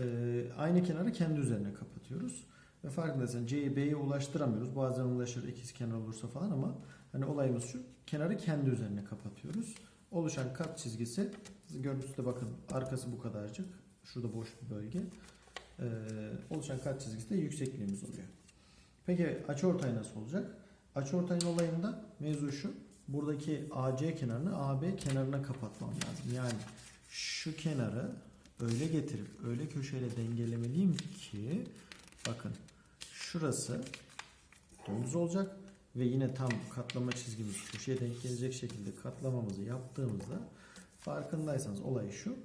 Ee, aynı kenarı kendi üzerine kapatıyoruz. Ve farkındaysan C'yi B'ye ulaştıramıyoruz. Bazen ulaşır ikiz kenar olursa falan ama hani olayımız şu. Kenarı kendi üzerine kapatıyoruz. Oluşan kat çizgisi görüntüsü bakın arkası bu kadarcık. Şurada boş bir bölge. Ee, oluşan kat çizgisi de yüksekliğimiz oluyor. Peki açıortay nasıl olacak? Açıortayın olayında mevzu şu. Buradaki AC kenarını AB kenarına kapatmam lazım. Yani şu kenarı öyle getirip öyle köşeyle dengelemeliyim ki bakın şurası domuz olacak ve yine tam katlama çizgimiz köşeye denk gelecek şekilde katlamamızı yaptığımızda farkındaysanız olay şu.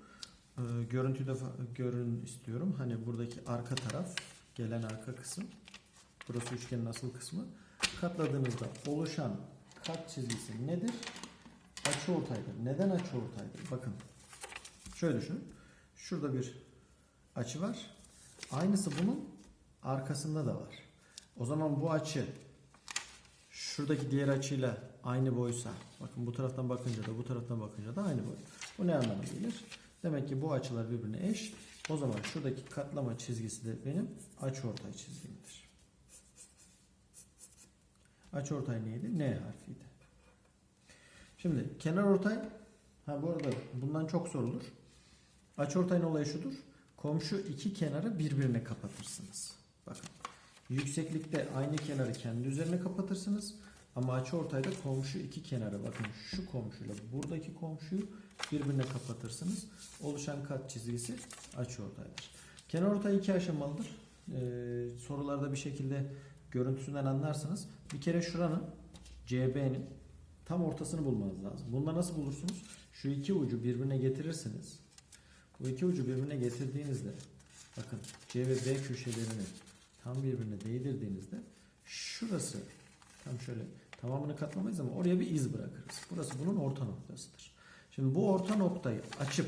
Ee, görüntüde görün istiyorum. Hani buradaki arka taraf gelen arka kısım burası üçgenin asıl kısmı katladığınızda oluşan kat çizgisi nedir? Açıortaydır. Neden açıortaydır? Bakın şöyle düşün. Şurada bir açı var. Aynısı bunun arkasında da var. O zaman bu açı şuradaki diğer açıyla aynı boysa bakın bu taraftan bakınca da bu taraftan bakınca da aynı boy. Bu ne anlama gelir? Demek ki bu açılar birbirine eş. O zaman şuradaki katlama çizgisi de benim açıortay çizgimdir. Açıortay neydi? N harfiydi. Şimdi kenar ortay ha bu arada bundan çok sorulur. Açıortayın olayı şudur. Komşu iki kenarı birbirine kapatırsınız. Bakın. Yükseklikte aynı kenarı kendi üzerine kapatırsınız. Ama açıortayda komşu iki kenarı bakın şu komşuyla buradaki komşuyu birbirine kapatırsınız. Oluşan kat çizgisi açıortaydır. Kenar ortay iki aşamalıdır. Ee, sorularda bir şekilde görüntüsünden anlarsınız. Bir kere şuranın CB'nin tam ortasını bulmanız lazım. Bunda nasıl bulursunuz? Şu iki ucu birbirine getirirsiniz. Bu iki ucu birbirine getirdiğinizde bakın C ve B köşelerini tam birbirine değdirdiğinizde şurası tam şöyle tamamını katlamayız ama oraya bir iz bırakırız. Burası bunun orta noktasıdır. Şimdi bu orta noktayı açıp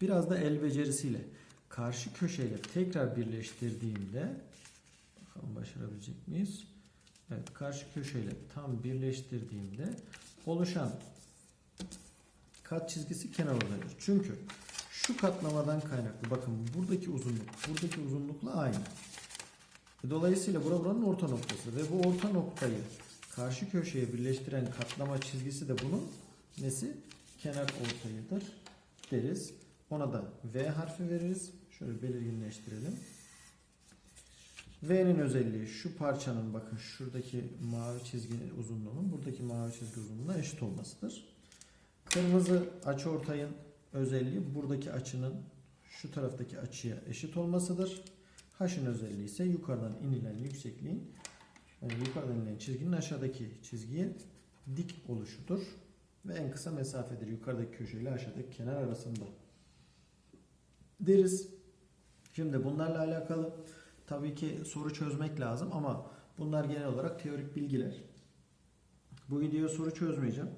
biraz da el becerisiyle karşı köşeyle tekrar birleştirdiğimde bakalım başarabilecek miyiz? Evet karşı köşeyle tam birleştirdiğimde oluşan kat çizgisi kenar ortaydır. Çünkü şu katlamadan kaynaklı bakın buradaki uzunluk buradaki uzunlukla aynı. E, Dolayısıyla bura buranın orta noktası ve bu orta noktayı karşı köşeye birleştiren katlama çizgisi de bunun nesi? Kenar ortayıdır deriz. Ona da V harfi veririz. Şöyle belirginleştirelim. V'nin özelliği şu parçanın bakın şuradaki mavi çizginin uzunluğunun buradaki mavi çizgi uzunluğuna eşit olmasıdır. Kırmızı açıortayın özelliği buradaki açının şu taraftaki açıya eşit olmasıdır. H'ın özelliği ise yukarıdan inilen yüksekliğin yani yukarıdan inilen çizginin aşağıdaki çizgiye dik oluşudur. Ve en kısa mesafedir yukarıdaki köşe ile aşağıdaki kenar arasında. Deriz. Şimdi bunlarla alakalı tabii ki soru çözmek lazım ama bunlar genel olarak teorik bilgiler. Bu videoya soru çözmeyeceğim.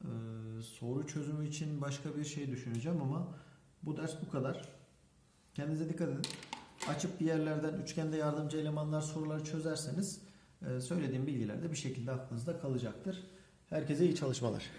Ee, soru çözümü için başka bir şey düşüneceğim ama bu ders bu kadar. Kendinize dikkat edin. Açıp bir yerlerden üçgende yardımcı elemanlar soruları çözerseniz e, söylediğim bilgiler de bir şekilde aklınızda kalacaktır. Herkese iyi çalışmalar.